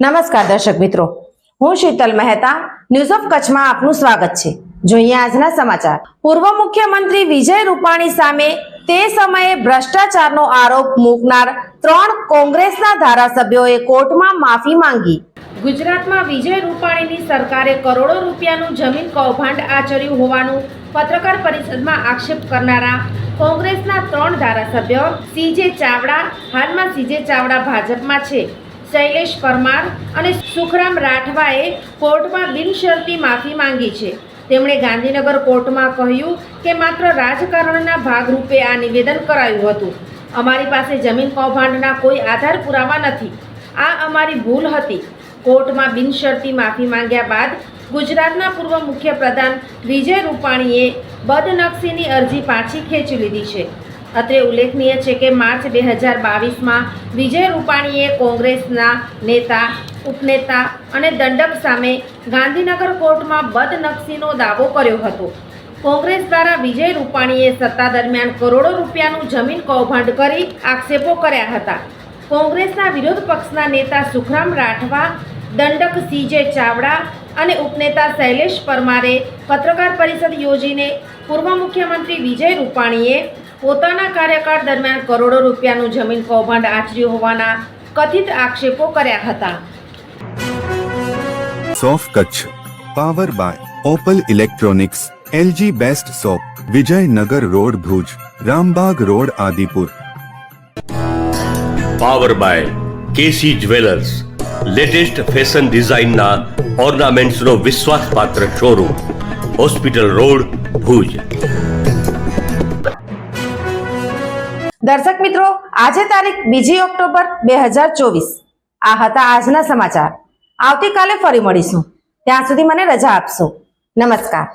નમસ્કાર દર્શક મિત્રો. હું શીતલ મહેતા ન્યૂઝ ઓફ કચ્છમાં આપનું સ્વાગત છે. જોઈએ આજના સમાચાર. પૂર્વ મુખ્યમંત્રી વિજય રૂપાણી સામે તે સમયે ભ્રષ્ટાચારનો આરોપ મૂકનાર ત્રણ કોંગ્રેસના ધારાસભ્યોએ કોર્ટમાં માફી માંગી. ગુજરાતમાં વિજય રૂપાણીની સરકારે કરોડો રૂપિયાનું જમીન કૌભાંડ આચર્યું હોવાનું પત્રકાર પરિષદમાં આક્ષેપ કરનારા કોંગ્રેસના ત્રણ ધારાસભ્ય સીજે ચાવડા, હાલમાં સીજે ચાવડા ભાજપમાં છે. શૈલેષ પરમાર અને સુખરામ રાઠવાએ કોર્ટમાં બિનશરતી માફી માંગી છે. તેમણે ગાંધીનગર કોર્ટમાં કહ્યું કે માત્ર રાજકારણના ભાગરૂપે આ નિવેદન કરાયું હતું. અમારી પાસે જમીન કૌભાંડના કોઈ આધાર પુરાવા નથી. આ અમારી ભૂલ હતી. કોર્ટમાં બિનશરતી માફી માંગ્યા બાદ ગુજરાતના પૂર્વ મુખ્યપ્રધાન વિજય રૂપાણીએ બદનક્ષીની અરજી પાછી ખેંચી લીધી છે. અત્રે ઉલ્લેખનીય છે કે માર્ચ બે હજાર બાવીસમાં વિજય રૂપાણીએ કોંગ્રેસના નેતા, ઉપનેતા અને દંડક સામે ગાંધીનગર કોર્ટમાં બદનક્ષીનો દાવો કર્યો હતો. કોંગ્રેસ દ્વારા વિજય રૂપાણીએ સત્તા દરમિયાન કરોડો રૂપિયાનું જમીન કૌભાંડ કરી આક્ષેપો કર્યા હતા. કોંગ્રેસના વિરોધ પક્ષના નેતા સુખરામ રાઠવા, દંડક સીજે ચાવડા અને ઉપનેતા શૈલેષ પરમારે પત્રકાર પરિષદ યોજીને પૂર્વ મુખ્યમંત્રી વિજય રૂપાણીએ પોતાના કાર્યકાળ દરમિયાન કરોડો રૂપિયાનું જમીન કૌભાંડ આચર્યું હોવાના કથિત આક્ષેપો કર્યા હતા. સોફ Kutch. Power by Opal electronics LG best shop Vijaynagar road Bhuj Rambagh road Adipur. Power by KC jewellers latest fashion ડિઝાઇનના ઓર્નામેન્ટ્સનો વિશ્વાસપાત્ર શોરૂમ હોસ્પિટલ રોડ ભુજ. દર્શક મિત્રો, આજે તારીખ બીજી ઓક્ટોબર બે હજાર ચોવીસ. આ હતા આજના સમાચાર. આવતીકાલે ફરી મળીશું. ત્યાં સુધી મને રજા આપશો. નમસ્કાર.